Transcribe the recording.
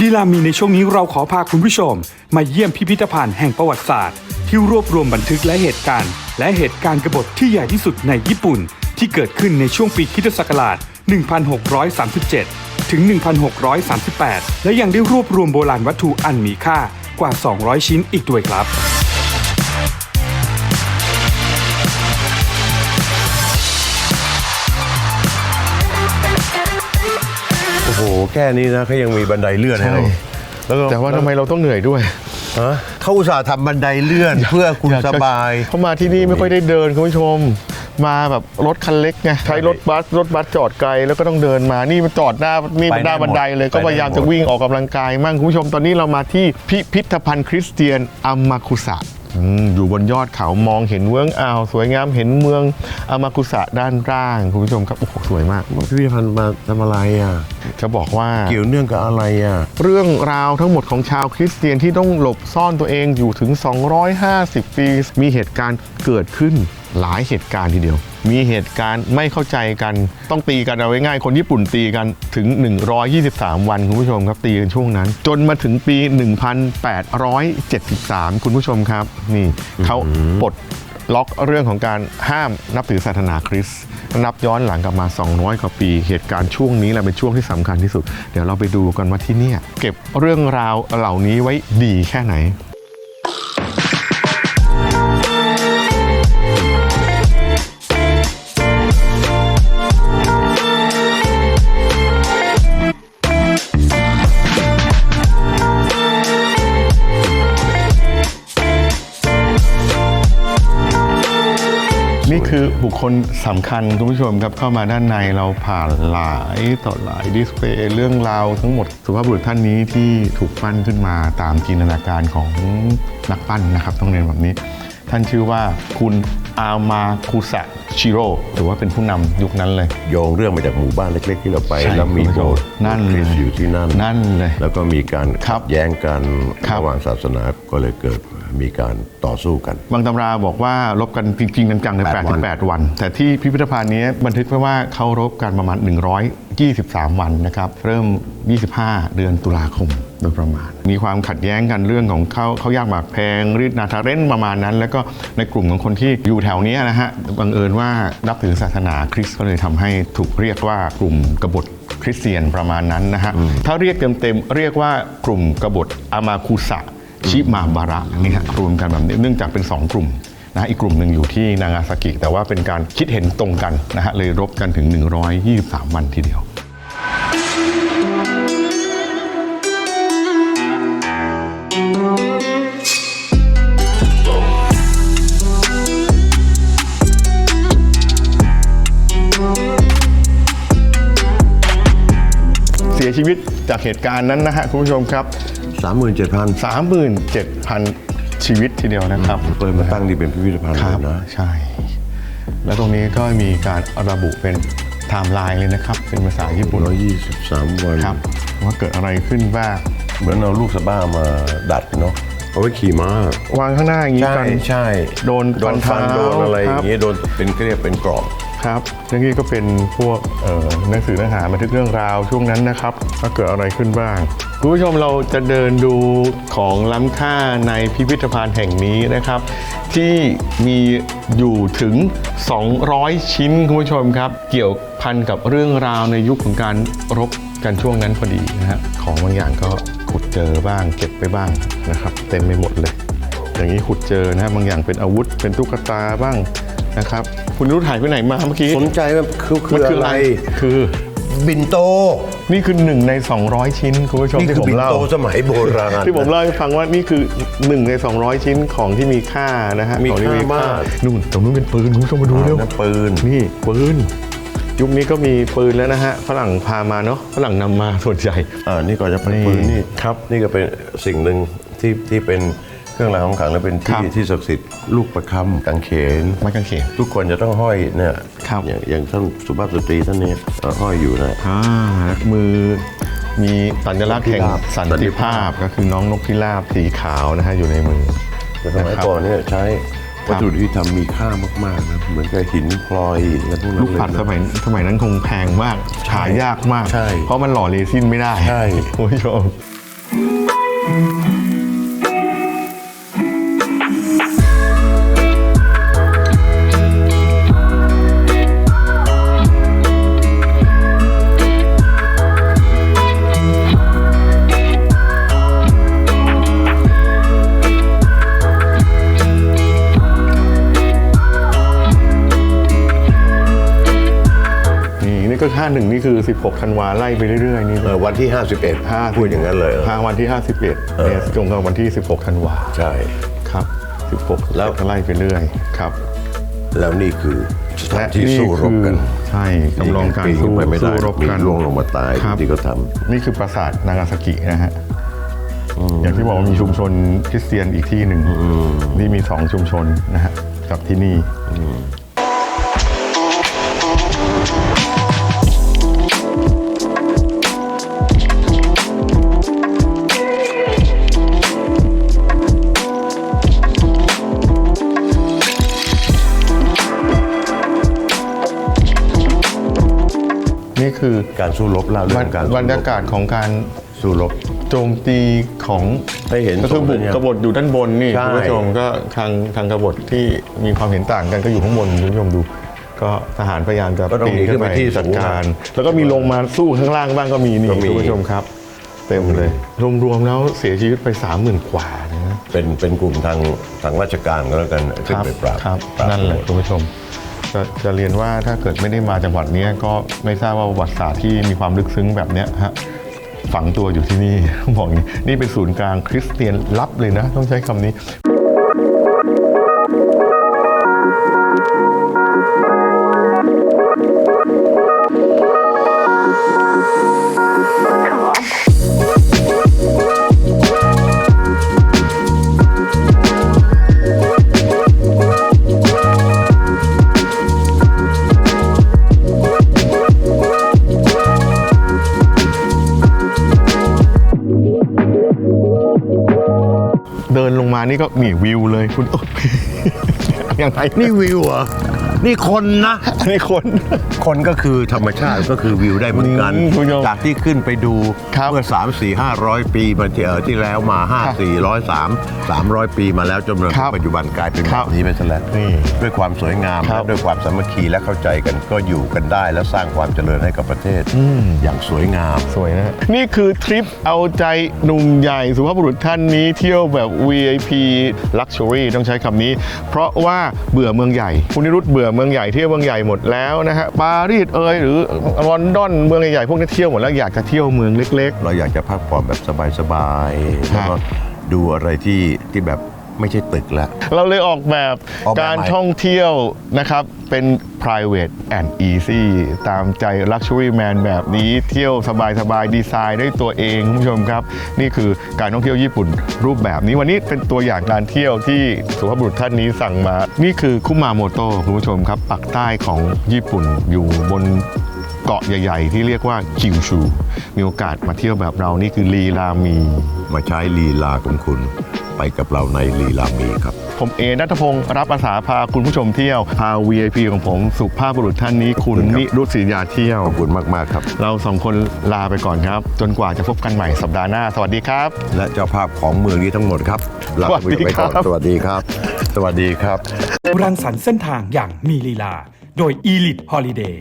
ดีลามีในช่วงนี้เราขอพาคุณผู้ชม มาเยี่ยมพิพิธภัณฑ์แห่งประวัติศาสตร์ ที่รวบรวมบันทึกและเหตุการณ์ และเหตุการณ์กบฏที่ใหญ่ที่สุดในญี่ปุ่น ที่เกิดขึ้นในช่วงปีคริสตศักราช 1637 ถึง 1638 และยังได้รวบรวมโบราณวัตถุอันมีค่ากว่า 200 ชิ้นอีกด้วยครับ แค่นี้นะเขายังมีบันไดเลื่อนให้เราใช่แล้วก็แต่ว่าทำไมเราต้องเหนื่อยด้วยฮะเขาอุตส่าห์ทำบันไดเลื่อนเพื่อคุณสบายเขามาที่นี่ไม่ค่อยได้เดินคุณผู้ชมมาแบบรถคันเล็กไงใช้รถบัสรถบัสจอดไกลแล้วก็ต้องเดินมานี่มันจอดหน้านี่มันหน้าไปได้หมดบันไดเลยไปก็ได้พยายามหมดจะวิ่งออกกำลังกายมั่งคุณผู้ชมตอนนี้เรามาที่พิพิธภัณฑ์คริสเตียนอามาคุสะ อืมอยู่บนยอดเขามองเห็นเมืองอ่าวสวยงามเห็นเมืองอามาคุสะด้านล่างคุณผู้ชมครับโอ้โหสวยมากพิพิธภัณฑ์มาทำอะไรอะจะบอกว่าเกี่ยวเนื่องกับอะไรอะเรื่องราวทั้งหมดของชาวคริสเตียนที่ต้องหลบซ่อนตัวเองอยู่ถึง 250 ปี มีเหตุการณ์เกิดขึ้น หลายเหตุการณ์ทีเดียว มีเหตุการณ์ไม่เข้าใจกัน ต้องตีกันเอาไว้ง่าย คนญี่ปุ่นตีกันถึง 123 วันคุณผู้ชมครับตีกันช่วงนั้น จนมาถึงปี 1873 คุณผู้ชมครับ นี่เขาปลดล็อกเรื่องของการห้ามนับถือศาสนาคริสต์นับย้อนหลังกลับมา 200 กว่าปี เหตุการณ์ช่วงนี้แหละเป็นช่วงที่สำคัญที่สุด เดี๋ยวเราไปดูกันว่าที่เนี่ยเก็บเรื่องราวเหล่านี้ไว้ดีแค่ไหน คือบุคคลสำคัญคุณผู้ชมครับเข้ามาด้านในเราผ่านหลายต่อหลายดิสเพย์เรื่องราวทั้งหมดสุภาพบุรุษท่านนี้ที่ถูกปั้นขึ้นมาตามจินตนาการของนักปั้นนะครับต้องเรียนแบบนี้ ท่านชื่อว่าคุณอามาคุสะชิโร่ถือว่าเป็นผู้นำยุคนั้นเลย โยงเรื่องมาจากหมู่บ้านเล็ก ๆ ที่เราไป ใช่แล้วมีโบสถ์นั่นคริสต์อยู่ที่นั่น นั่นเลย แล้วก็มีการครัขับดแย้งกันครับ ระหว่างศาสนาก็เลยเกิดมีการต่อสู้กัน บางตำราบอกว่ารบกันจริงๆจังๆในแปดวัน 88 วัน แต่ที่พิพิธภัณฑ์นี้บันทึกไว้ว่าเขารบกันประมาณ 123 วันนะครับ เริ่ม 25 เดือนตุลาคม โดยประมาณ มีความขัดแย้งกันเรื่องของเขาเขายากหมากแพงรีดนาทาเรนประมาณนั้น แล้วก็ในกลุ่มของคนที่อยู่แถวเนี้ยนะฮะบังเอิญว่านับถือศาสนาคริสต์ก็เลยทำให้ถูกเรียกว่ากลุ่มกบฏคริสเตียนประมาณนั้นนะฮะถ้าเรียกเต็มๆเรียกว่ากลุ่มกบฏอามาคุสะชิมาบาระนี่ฮะรวมกันแบบนี้เนื่องจากเป็น 2 กลุ่มนะฮะอีกกลุ่มหนึ่งอยู่ที่นางาซากิ แต่ว่าเป็นการคิดเห็นตรงกันนะฮะเลยรบกันถึง 123 วันทีเดียว ชีวิตจากเหตุการณ์นั้นนะฮะคุณผู้ชมครับ37,000 37,000 ชีวิตทีเดียวนะครับเปิดมาตั้งนี่เป็นพิพิธภัณฑ์คเลรับยนะ ใช่ แล้วตรงนี้ก็มีการระบุเป็นไทม์ไลน์เลยนะครับ เป็นภาษาญี่ปุ่น123 วัน ครับว่าเกิดอะไรขึ้นบ้างเหมือนเอาลูกสะบ้ามาดัดเนาะเอาไว้ขี่ม้าวางข้างหน้าอย่างนี้ใช่กัน ใช่โดนโดนฟันฟันเท้าโดนอะไรอครับ ย่างเงี้ยโดนเป็นเรียกเป็นกรอบ ครับเรื่องนี้ก็เป็นพวกหนังสือเนื้อหาบันทึกเรื่องราวช่วงนั้นนะครับว่าเกิดอะไรขึ้นบ้างคุณผู้ชมเราจะเดินดูของล้ำค่าในพิพิธภัณฑ์แห่งนี้นะครับ ที่มีอยู่ถึง 200 ชิ้นคุณผู้ชมครับ เกี่ยวพันกับเรื่องราวในยุคของการรบกันช่วงนั้นพอดีนะฮะของบางอย่างก็ขุดเจอบ้างเก็บไปบ้างนะครับ เต็มไปหมดเลย อย่างนี้ขุดเจอนะฮะบางอย่างเป็นอาวุธเป็นตุ๊กตาบ้าง นะครับ คุณรู้ถ่ายไปไหนมาเมื่อกี้สนใจว่าคือคือมันคืออะอะไรไรคือบินโต นี่คือหนึ่งใน 200 ชิ้นคุณผู้ชมนี่ที่คือผมบินเล่าโตสมัยโบราณที่ผมเล่าให้ฟังว่านี่คือหนึ่งใน 200 ชิ้นของที่มีค่านะฮะมีของที่ค่ามากนู่นตรงนู้นเป็นปืนคุณผู้ชมมาดูเร็วนั่นปืนนี่ปืนยุคนี้ก็มีปืนแล้วนะฮะฝรั่งพามาเนาะฝรั่งนำมาส่วนใหญ่อ่านี่ก็จะเป็นนี่ปืนนี่ครับ นี่ก็เป็นสิ่งหนึ่งที่ที่เป็น เครื่องรางของขลังและเป็นครัที่บที่ศักดิ์สิทธิ์ลูกประคำกางเขนไม้กางเขนทุกคนจะต้องห้อยเนี่ยครับอย่างอย่างท่านสุภาพสตรีท่านนี้เอ่อห้อยอยู่นะอ่ามือมีสัญลักษณ์แห่งนกพิราบสันติภาพก็คือน้องนกพิราบสีขาวนะฮะอยู่ในมือ แต่สมัยนะครับก่อนเนี่ยใช้วัตถุดิบที่ทำมีค่ามากๆนะเหมือนกับหินพลอยอะไรพวกนั้นลูกปัดเยสนะมัยสมัยนั้นคงแพงมากหายากมาก ใช่ เพราะมันหล่อเรซินไม่ได้ใช่ คุณผู้ชมนี่นี่ ก็ค่าหนึ่งนี่คือ 16ธันวาไล่ไปเรื่อยๆนี่เออวันที่ 51ห้าพูดอย่างนั้นเลยเหรอ ห้าวันที่ 51เนี่ยตรงกับวันที่ 16ธันวาใช่ ครับ 16แล้วก็ไล่ไปเรื่อยครับแล้วนี่คือสถานที่และสู้รบกันคือใช่จำลองการปีนสู้ไปไม่ได้สู้รบมีกัน ล่วงลงมาตายครับ ที่เขาทนี่คือปราสาทนางาซากินะฮะ อย่างที่บอกว่ามีชุมชนคริสเตียนอีกที่หนึ่งนี่มีสองชุมชนนะฮะกับที่นี่ การสู้รบเล่าเรื่องการบรรยากาศของการสู้รบโจมตีของให้เห็นก็คือบุกตรงนั้นเนี่ยกบฏอยู่ด้านบนนี่ใช่คุณผู้ชมก็ทางทางกบฏที่มีความเห็นต่างกันก็อยู่ข้างบนคุณผู้ชมดู ก็ทหารพยายามจะก็ต้องปีนหนีขึ้ขึ้นนไปไปที่สูจัดงการ แล้วก็มีลงมาสู้ข้างล่างบ้างก็มีนี่ก็มีคุณผู้ชมครับ เต็มเลย รวมๆแล้วเสียชีวิตไปสามหมื่นกว่านะเป็นเป็นกลุ่มทางทางราชการก็แล้วกันขึ้นไปปราบครับปราบนั่นแหละคุณผู้ชม จะจะเรียนว่าถ้าเกิดไม่ได้มาจังหวัดนี้ก็ไม่ทราบว่าประวัติศาสตร์ที่มีความลึกซึ้งแบบเนี้ยฮะฝังตัวอยู่ที่นี่ต้องบอกอย่างนี้นี่เป็นศูนย์กลางคริสเตียนลับเลยนะ ต้องใช้คำนี้ นี่ก็มีวิวเลยคุณ ยังไงนี่วิวเหรอ นี่คนนะอันนี้คน คนก็คือธรรมชาติก็คือวิวได้เหมือนกันอืมคุณผู้ชมจากที่ขึ้นไปดูครับเมื่อ 3 4 5 0 0 ปีมาที่เอ่อที่แล้วมา 5 4 0 3 300 ปีมาแล้วจนมาครับถึงปัจจุบันกลายเป็นคแบรับบนี้ไปซะแล้วนี่ด้วยความสวยงามครัและบด้วยความสามัคคีและเข้าใจกันก็อยู่กันได้ และสร้างความเจริญให้กับประเทศอย่างสวยงามสวยนะนี่คือทริปเอาใจหนุ่มใหญ่สุภาพบุรุษท่านนี้เที่ยวแบบ VIP Luxury ต้องใช้คำนี้ เพราะว่าเบื่อเมืองใหญ่คุณนิรุตเบื่อเมืองใหญ่เที่ยวเมืองใหญ่หมดแล้วนะฮะปารีสเอยหรือลอนดอนเมืองใหญ่ๆพวกนี้เที่ยวหมดแล้วอยากจะเที่ยวเมืองเล็กเราอยากจะพักผ่อนแบบสบายๆแล้วก็ดูอะไรที่ที่แบบ ไม่ใช่ตึกแล้วๆเราเลยออกแบบออกแบบการใหม่ ท่องเที่ยวนะครับ เป็น private and easy ตามใจ luxury man แบบนี้เที่ยวสบายๆ ดีไซน์ด้วยตัวเองคุณผู้ชมครับ นี่คือการท่องเที่ยวญี่ปุ่นรูปแบบนี้วันนี้เป็นตัวอย่างการเที่ยวที่สุภาพบุรุษท่านนี้สั่งมา นี่คือคุมาโมโตะคุณผู้ชมครับปักใต้ของญี่ปุ่นอยู่บน เกาะใหญ่ ๆ ที่เรียกว่าคิวชู มีโอกาสมาเที่ยวแบบเรานี่คือลีลามี มาใช้ลีลาของคุณไปกับเราในลีลามีครับ ผมเอนัทพงศ์รับอาสาพาคุณผู้ชมเที่ยว พา VIP ของผมสุภาพบุรุษท่านนี้ คุณขอบคุณครับนิรุตศรียาเที่ยว ขอบคุณมาก ๆ ครับ เราสองคนลาไปก่อนครับ จนกว่าจะพบกันใหม่สัปดาห์หน้า สวัสดีครับ และเจ้าภาพของเมืองนี้ทั้งหมดครับลาคุณผู้ชมไปก่อนสวัสดีครับสวัสดีครับ สวัสดีครับรังสรรค์เส้นทางอย่างมีลีลา โดย Elite Holiday